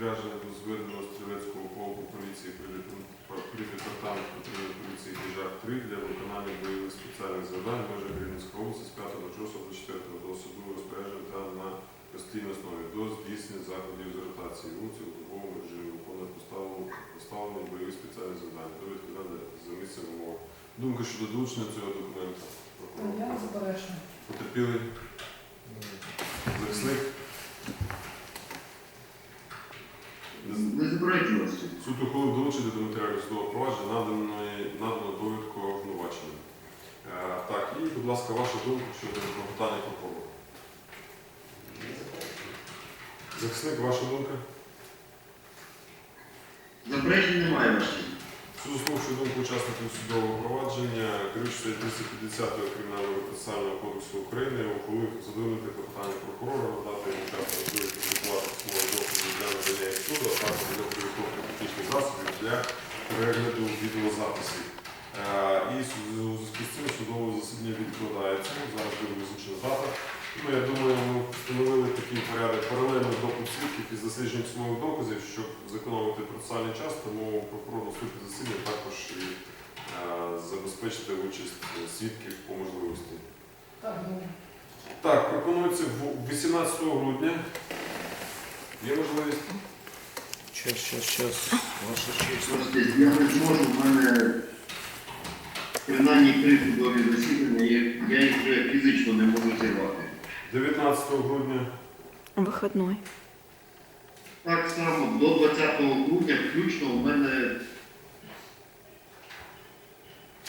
відрядження до зведеного стрілецького полку поліції при депар- департаменту патрульної поліції Біжак 3 для виконання бойових спеціальних завдань в межах Рівненської області з 5 числа до 4 до особливого розпорядження та на постійній основі до здійснення заходів з ротації вулиці у добовому режимі виконує поставлену поставлені бойові спеціальні завдання до відповідання за місцем умов. Думка щодо долучення цього документу. Я не заперечую. Потерпілий захисник. Заперечувати. Суд ухвалив долучити до матеріалів судового провадження наданої надано довідку обвинувачення. Е, Так, і, будь ласка, ваша думка щодо клопотання прокурора. Захисник, ваша думка? Заперечень немає ваші. Слухає думку учасників судового провадження, керуючися 350 Кримінального процесуального кодексу України, ухвалив задовольнити клопотання прокурора, надати йому час підготувати письмові докази для надання їх суду, а також для підготовки технічних засобів для перегляду відеозаписів. Е, І у зв'язку з цим судове засідання відкладається. Зараз буде визначена дата. Ну, я думаю, ми встановили такий порядок паралельно допит свідків із дослідженням письмових доказів, щоб процесуальний час, тому прокурор на суді засідання також і е, забезпечити участь свідків по можливості. Так. Так, пропонується 18 грудня. Є можливість? Щас, щас, щас. Ваша честь. Я не зможу, в мене принаймні три судові засідання, я, я їх вже фізично не можу зірвати. 19 грудня. Выходной. Так само до 20 грудня включно у мене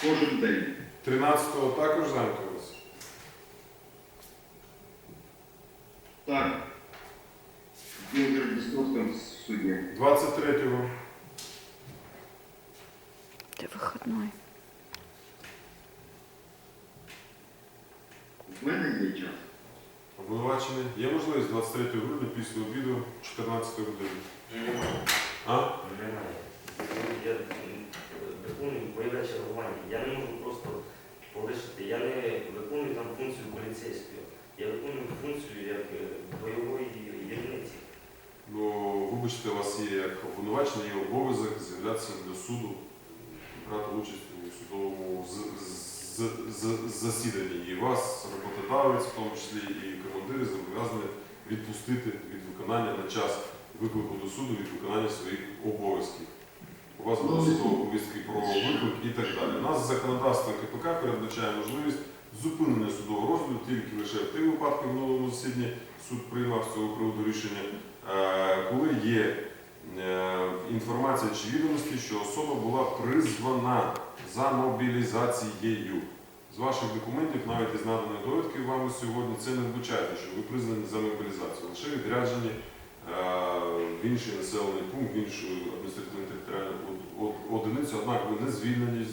кожен день. 13-го також зайнято у вас? Так. Ігор Бісновська в суді. 23-го. Это выходной. В мене є час. Обвинувачений. Є можливість 23 грудня після обіду 14 години. Немає. А? Немає. Я виконую бойове чергування. Я не можу просто полишити. Я не виконую там функцію поліцейської. Я виконую функцію як е, бойової єдиниці. Ну, вибачте, у вас є як обвинувачення, є обов'язок з'являтися до суду, брати участь у судовому з- з- з- засіданні. І вас, роботодавець, в тому числі і командири, зобов'язані відпустити від виконання на час виклику до суду від виконання своїх обов'язків. У вас буде судова повістки про виклик і так далі. У нас законодавство КПК передбачає можливість зупинення судового розгляду тільки лише в тих випадках в минулому засіданні суд приймав з цього приводу рішення, е, коли є інформація чи відомості, що особа була призвана за мобілізацією. З ваших документів, навіть із наданої довідки вами сьогодні, це не вбачаєте, що ви признані за мобілізацію. Лише відряджені е, в інший населений пункт, в іншу адміністративну територіальну од- од- одиницю, однак ви не звільнені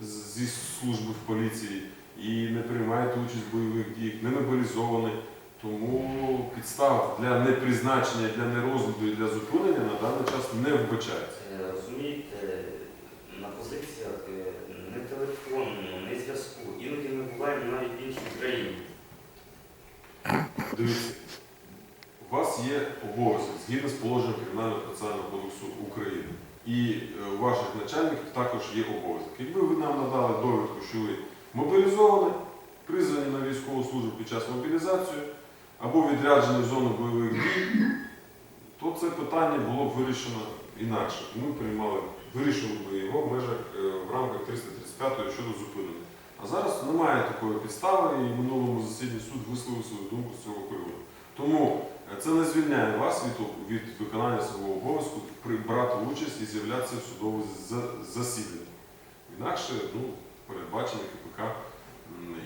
зі служби в поліції і не приймаєте участь в бойових діях, не мобілізовані. Тому підстав для непризначення, для нерозгляду і для зупинення на даний час не вбачається. Е, Розумієте, на позиціях е, не телефону, не зв'язку. Іноді ми буваємо навіть в іншій країні. Дивіться, у вас є обов'язок згідно з положенням Кримінального процесуального кодексу України. І е, у ваших начальників також є обов'язок. Якби ви нам надали довідку, що ви мобілізовані, призвані на військову службу під час мобілізації або відряджені в зону бойових дій, то це питання було б вирішено інакше. Ми приймали, вирішили б його в межах е, в рамках 335 щодо зупинення. А зараз немає такої підстави, і в минулому засіданні суд висловив свою думку з цього приводу. Тому е, це не звільняє вас від, від виконання свого обов'язку при- брати участь і з'являтися в судове за- засідання. Інакше ну, передбачені КПК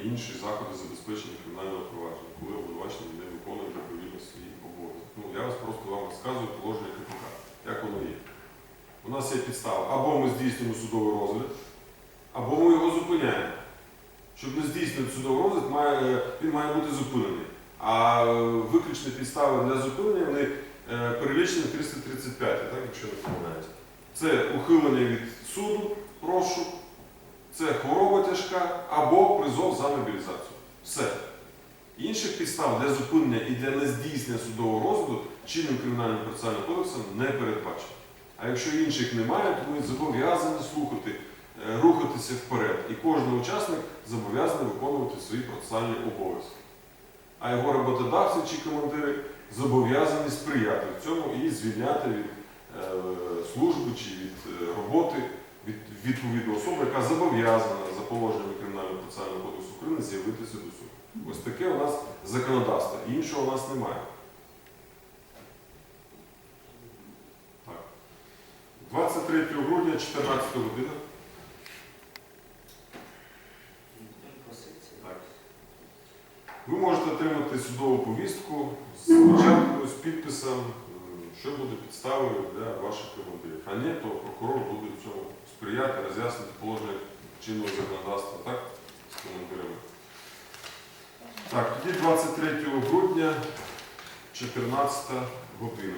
інші заходи забезпечення кримінального провадження, коли обвинувачення не виконує відповідно свій обов'язок. Ну, я вас просто вам розказую положення КПК, як воно є. У нас є підстава. Або ми здійснюємо судовий розгляд, або ми його зупиняємо. Щоб не здійснити судовий розгляд, має, він має бути зупинений. А е, виключні підстави для зупинення вони е, перелічені в 335, так, якщо не помиляюсь. Це ухилення від суду, розшук, це хвороба тяжка або призов за мобілізацію. Все. Інших підстав для зупинення і для нездійснення судового розгляду чинним кримінальним процесуальним кодексом не передбачено. А якщо інших немає, то ми зобов'язані слухати, е, рухатися вперед. І кожен учасник зобов'язаний виконувати свої процесуальні обов'язки. А його роботодавці чи командири зобов'язані сприяти в цьому і звільняти від е, служби чи від е, роботи від відповідну особу, яка зобов'язана за положеннями Кримінального процесуального кодексу України з'явитися до суду. Ось таке у нас законодавство. Іншого у нас немає. Так. 23 грудня, 14 година. Ви можете отримати судову повістку з початкою, з підписом, що буде підставою для ваших командирів. А ні, то прокурор буде цьому сприяти, роз'яснити положення чинного законодавства так, з командирами. Так, тоді 23 грудня, 14 година.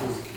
Gracias.